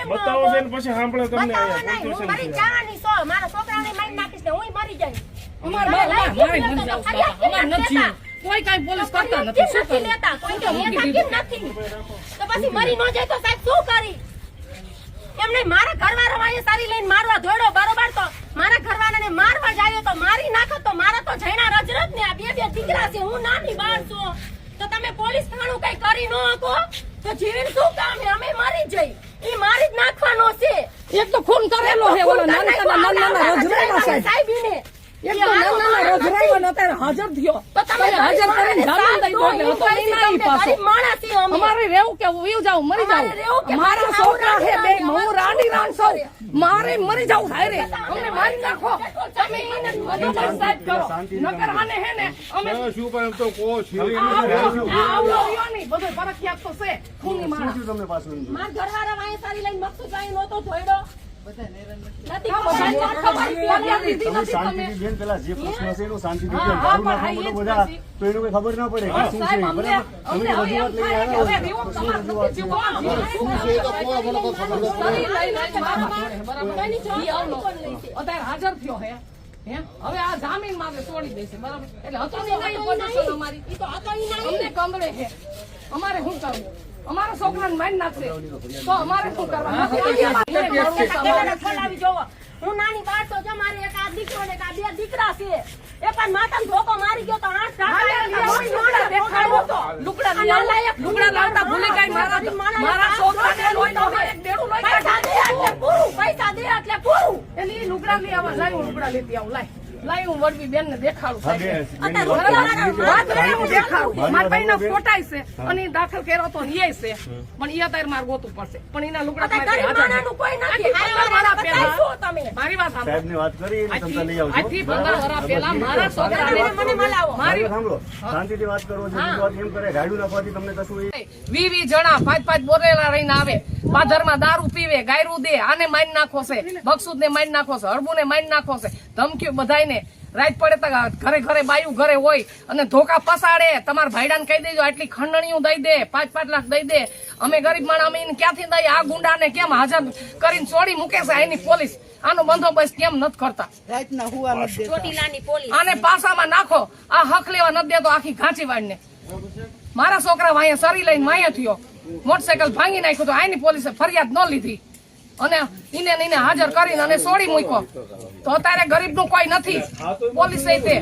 કેમ ન બતાવો છે પછી સાંભળે તમને બતાવો અહીંયા નહીં, હું confusion મરી છોકરાને મારી નાખીશ ને હુંય મરી જઈશ. અમાર તમે અમાર લાઈફ મારે જીવતો મરી તો જાવ અમાર નથી નથી કોઈ કાંઈ પોલીસ કરતા નથી. શું નથી લેતા? કોઈ કે મૂકી લેતા દીધું. કેમ નથી? તો પછી મરી ન જાય તો સાહેબ શું કરી? એમને મારા ઘરવાળો અહીંયા સારી લઈને મારવા દોડ્યો બરોબર તો. મારા ઘરવાળાને મારવા જાય તો મારી નાખો તો મારા તો જૈના રજરત ને આ બે બે દીકરા છે હું નાની બાળ છું. તો તમે પોલીસ થાણું કઈ કરી ન શકો? તો જીવન શું કામ અમે મરી જઈ. ઈ મારી જ નાખવાનો છે. એક તો ખૂન કરેલો છે ઓલો નાના નાના નાના રોજરાઈમાં સાહેબ. થયો. કે મરી કે મારા મારી મારે મરી જાવ હારે અમને મારી નાખો. તમે સાહેબ કરો. નકર આને હે ને અમે શું પણ એમ તો કહો છીરી બધો ફરકિયાત તો છે પાછું એમ મારા ઘરવાળા વાંહે સારી લઈને મકસુદભાઈ નહોતો ધોયડો. ખબર, ના પડે શું છે હાજર થયો હે હે? હવે આ જામીન માંગે તોડી દેશે બરાબર એટલે હતું. અમારી કમરે અમારે શું કરવું અમારા છોકરાને મારી નાખશે. તો અમારે શું કરવાનું. હું નાની બાળ તો જો મારે એક આ દીકરો ને આ બે દીકરા છે. એ પણ માતા ધોકો મારી ગયો તો આઠ લાવતા ભૂલી ગઈ મારા મારા એક દેડું લોહી પૈસા દે એટલે પૂરું. પૈસા દે એટલે પૂરું. એટલે ઈ લુગડા લઈ આવો. લાઈ હું લેતી આવું. લાઈ. લાઈ હું વડવી બેન ને દેખાડું હા, સાહેબ. બેન, બેન, અત્યારે વાત વાત કરી. કરે હું દેખાડું. મારી મારા વાત ભાઈનો ફોટાય છે અને દાખલ કર્યો તો ઈ છે. પણ ઈ અત્યારે મારે ગોતું પડશે. પણ એના લુગડા મારી ગરીબ હાજર માણાનું કોઈ નથી. આથી પંદર વરા બતાવી પહેલા શું તમે? મારી વાત સાંભળો. સાહેબને વાત કરી એટલે તમને લઈ આવજો આજથી પંદર વરા પહેલા મારા છોકરાને મને મને મલાવો. મારી સાંભળો. શાંતિથી વાત કરો છો બીજી વાત એમ કરે ગાડું નાખવાથી તમને કશું એ વી વી જણા પાંચ પાંચ બોરેલા રહીને આવે. પાધરમાં દારૂ પીવે ગાયરું દે આને મારી નાખો છે. બક્ષુદ ને મારી નાખો છે હળબુ ને મારી નાખો છે. ધમકીઓ બધાયને રાત પડે તો ઘરે ઘરે બાયું ઘરે હોય અને ધોકા પસાડે. તમારા ભાઈડાને કહી દેજો આટલી ખંડણીઓ દઈ દે પાંચ પાંચ લાખ દઈ દે. અમે ગરીબ માણસ અમે ક્યાંથી દઈએ? આ ગુંડાને કેમ હાજર કરીને છોડી મૂકે છે? એની પોલીસ. આનો બંદોબસ્ત કેમ નથી કરતા? આને પાસામાં નાખો. આ હક લેવા નથી દેતો આખી ઘાંચી વાળને મારા છોકરા વાંહે સરી લઈને માયા થયો. મોટરસાયકલ ભાંગી નાખ્યું તો આની પોલીસે ફરિયાદ ન લીધી. અને ઈને ને હાજર કરીને અને છોડી મૂક્યો. તો અત્યારે ગરીબનું કોઈ નથી. પોલીસે તે